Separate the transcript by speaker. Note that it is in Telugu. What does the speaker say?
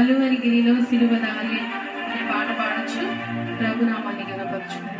Speaker 1: కలువరి గిరిలో సిలువ దారి అనే పాట పాడచ్చు. ప్రభునామాన్ని గనపరచుకుంటాం